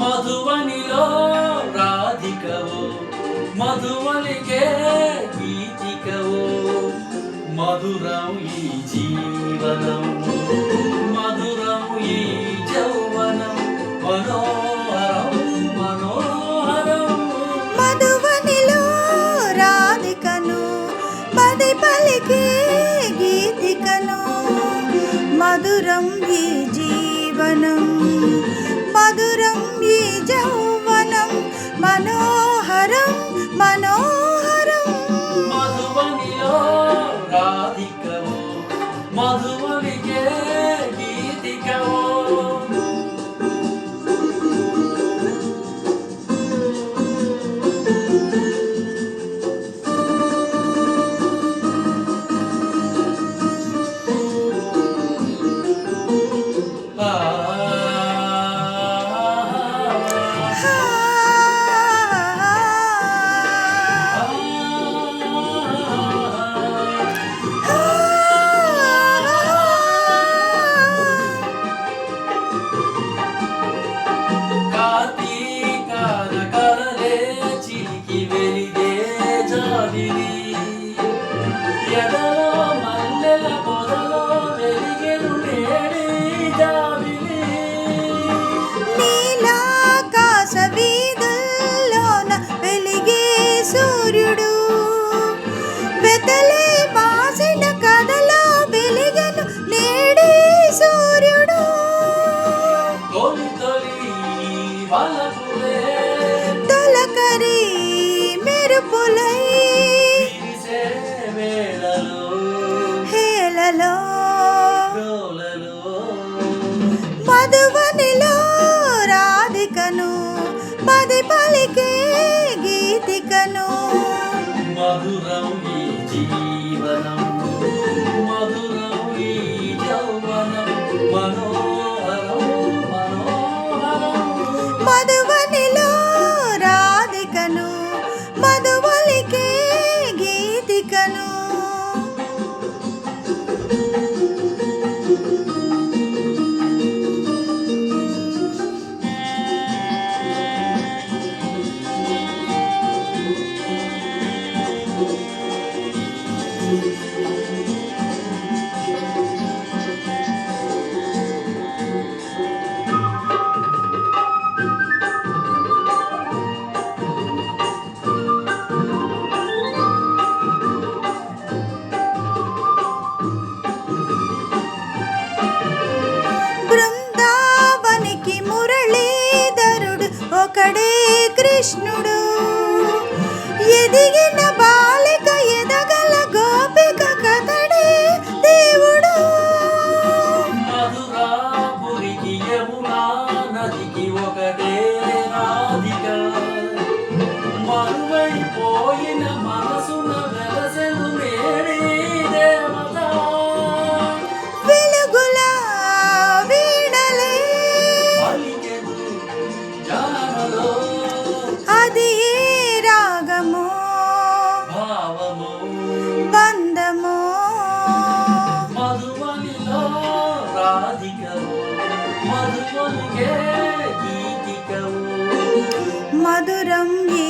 మధువనిలో రాధికవో మధువనికే గీతికవో మధురం ఈ జీవనం. పలికే గీతికను మధురం ఈ జీవనం. వెతలే మాసిన కథలో వెలిగను నేడే సూర్యుడు. తొలకరి మెరుపులై హేలలో మధువనిలో రాధికను పది పలికే గీతికను. మధురం ఈ జీవనం మధురం ఈ యౌవనం మనోహరం కృష్ణుడు. ఎదిగిన బాలిక ఎదగల గోపిక కథడే దేవుడు. మధురాపురికి యమునా నదికి ఒకటే రాధిక. మరువైపోయిన మనసున మధురం ఈ